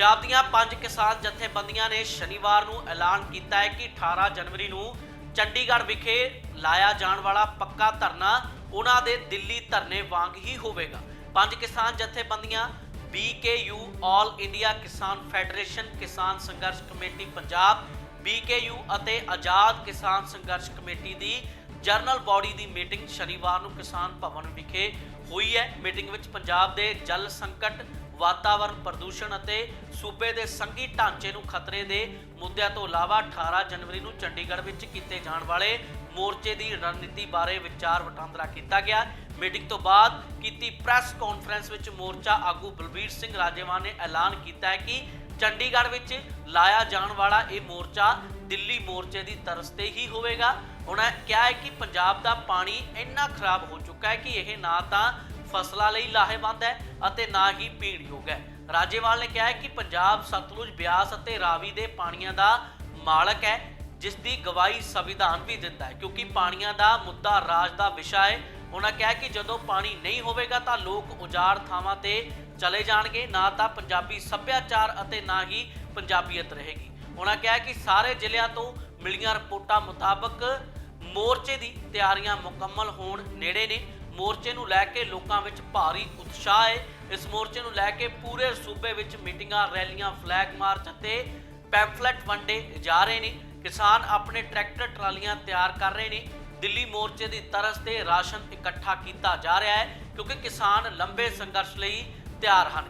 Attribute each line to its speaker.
Speaker 1: ਪੰਜਾਬ ਦੀਆਂ ਪੰਜ ਕਿਸਾਨ ਜਥੇਬੰਦੀਆਂ ਨੇ ਸ਼ਨੀਵਾਰ ਨੂੰ ਐਲਾਨ ਕੀਤਾ ਹੈ ਕਿ 18 ਜਨਵਰੀ ਨੂੰ ਚੰਡੀਗੜ੍ਹ ਵਿਖੇ ਲਾਇਆ ਜਾਣ ਵਾਲਾ ਪੱਕਾ ਧਰਨਾ ਉਹਨਾਂ ਦੇ ਦਿੱਲੀ ਧਰਨੇ ਵਾਂਗ ਹੀ ਹੋਵੇਗਾ। ਪੰਜ ਕਿਸਾਨ ਜਥੇਬੰਦੀਆਂ BKU ਆਲ ਇੰਡੀਆ ਕਿਸਾਨ ਫੈਡਰੇਸ਼ਨ, ਕਿਸਾਨ ਸੰਘਰਸ਼ ਕਮੇਟੀ ਪੰਜਾਬ BKU ਅਤੇ ਆਜ਼ਾਦ ਕਿਸਾਨ ਸੰਘਰਸ਼ ਕਮੇਟੀ ਦੀ ਜਰਨਲ ਬਾਡੀ ਦੀ ਮੀਟਿੰਗ ਸ਼ਨੀਵਾਰ ਨੂੰ ਕਿਸਾਨ ਭਵਨ ਵਿਖੇ ਹੋਈ ਹੈ। ਮੀਟਿੰਗ ਵਿੱਚ ਪੰਜਾਬ ਦੇ ਜਲ ਸੰਕਟ ਵਾਤਾਵਰਣ ਪ੍ਰਦੂਸ਼ਣ ਅਤੇ ਸੂਬੇ ਦੇ ਸੰਘੀ ਢਾਂਚੇ ਨੂੰ ਖਤਰੇ ਦੇ ਮੁੱਦਿਆਂ ਤੋਂ ਇਲਾਵਾ 18 ਜਨਵਰੀ ਨੂੰ ਚੰਡੀਗੜ੍ਹ ਵਿੱਚ ਕੀਤੇ ਜਾਣ ਵਾਲੇ ਮੋਰਚੇ ਦੀ ਰਣਨੀਤੀ ਬਾਰੇ ਵਿਚਾਰ ਵਟਾਂਦਰਾ ਕੀਤਾ ਗਿਆ। ਮੀਟਿੰਗ ਤੋਂ ਬਾਅਦ ਕੀਤੀ ਪ੍ਰੈਸ ਕਾਨਫਰੰਸ ਵਿੱਚ ਮੋਰਚਾ ਆਗੂ ਬਲਬੀਰ ਸਿੰਘ ਰਾਜੇਵਾਨ ਨੇ ਐਲਾਨ ਕੀਤਾ ਹੈ ਕਿ ਚੰਡੀਗੜ੍ਹ ਵਿੱਚ ਲਾਇਆ ਜਾਣ ਵਾਲਾ ਇਹ ਮੋਰਚਾ ਦਿੱਲੀ ਮੋਰਚੇ ਦੀ ਤਰਸ ਤੇ ਹੀ ਹੋਵੇਗਾ। ਉਹਨਾਂ ਕਿਹਾ ਹੈ ਕਿ ਪੰਜਾਬ ਦਾ ਪਾਣੀ ਇੰਨਾ ਖਰਾਬ ਹੋ ਚੁੱਕਾ ਹੈ ਕਿ ਇਹ ਨਾ ਤਾਂ ਫਸਲਾਂ ਲਈ ਲਾਹੇਵੰਦ ਹੈ ਅਤੇ ਨਾ ਹੀ ਪੀਣਯੋਗ ਹੈ। ਰਾਜੇਵਾਲ ਨੇ ਕਿਹਾ ਹੈ ਕਿ ਪੰਜਾਬ ਸਤਲੁਜ ਬਿਆਸ ਅਤੇ ਰਾਵੀ ਦੇ ਪਾਣੀਆਂ ਦਾ ਮਾਲਕ ਹੈ, ਜਿਸ ਦੀ ਗਵਾਹੀ ਸੰਵਿਧਾਨ ਵੀ ਦਿੰਦਾ ਹੈ, ਕਿਉਂਕਿ ਪਾਣੀਆਂ ਦਾ ਮੁੱਦਾ ਰਾਜ ਦਾ ਵਿਸ਼ਾ ਹੈ। ਉਹਨਾਂ ਕਿਹਾ ਕਿ ਜਦੋਂ ਪਾਣੀ ਨਹੀਂ ਹੋਵੇਗਾ ਤਾਂ ਲੋਕ ਉਜਾੜ ਥਾਵਾਂ ਤੇ ਚਲੇ ਜਾਣਗੇ, ਨਾ ਤਾਂ ਪੰਜਾਬੀ ਸੱਭਿਆਚਾਰ ਅਤੇ ਨਾ ਹੀ ਪੰਜਾਬੀਅਤ ਰਹੇਗੀ। ਉਹਨਾਂ ਕਿਹਾ ਕਿ ਸਾਰੇ ਜ਼ਿਲ੍ਹਿਆਂ ਤੋਂ ਮਿਲੀਆਂ ਰਿਪੋਰਟਾਂ ਮੁਤਾਬਕ ਮੋਰਚੇ ਦੀ ਤਿਆਰੀਆਂ ਮੁਕੰਮਲ ਹੋਣ ਨੇੜੇ ਨੇ। ਮੋਰਚੇ ਨੂੰ ਲੈ ਕੇ ਲੋਕਾਂ ਵਿੱਚ ਭਾਰੀ ਉਤਸ਼ਾਹ ਹੈ। ਇਸ ਮੋਰਚੇ ਨੂੰ ਲੈ ਕੇ ਪੂਰੇ ਸੂਬੇ ਵਿੱਚ ਮੀਟਿੰਗਾਂ, ਰੈਲੀਆਂ ਫਲੈਗ ਮਾਰਚ ਅਤੇ ਪੈਂਫਲੇਟ ਵੰਡੇ ਜਾ ਰਹੇ ਨੇ। ਕਿਸਾਨ ਆਪਣੇ ਟਰੈਕਟਰ, ਟਰਾਲੀਆਂ ਤਿਆਰ ਕਰ ਰਹੇ ਨੇ। ਦਿੱਲੀ ਮੋਰਚੇ ਦੀ ਤਰਸ ਤੇ ਰਾਸ਼ਨ ਇਕੱਠਾ ਕੀਤਾ ਜਾ ਰਿਹਾ ਹੈ ਕਿਉਂਕਿ ਕਿਸਾਨ ਲੰਬੇ ਸੰਘਰਸ਼ ਲਈ ਤਿਆਰ ਹਨ।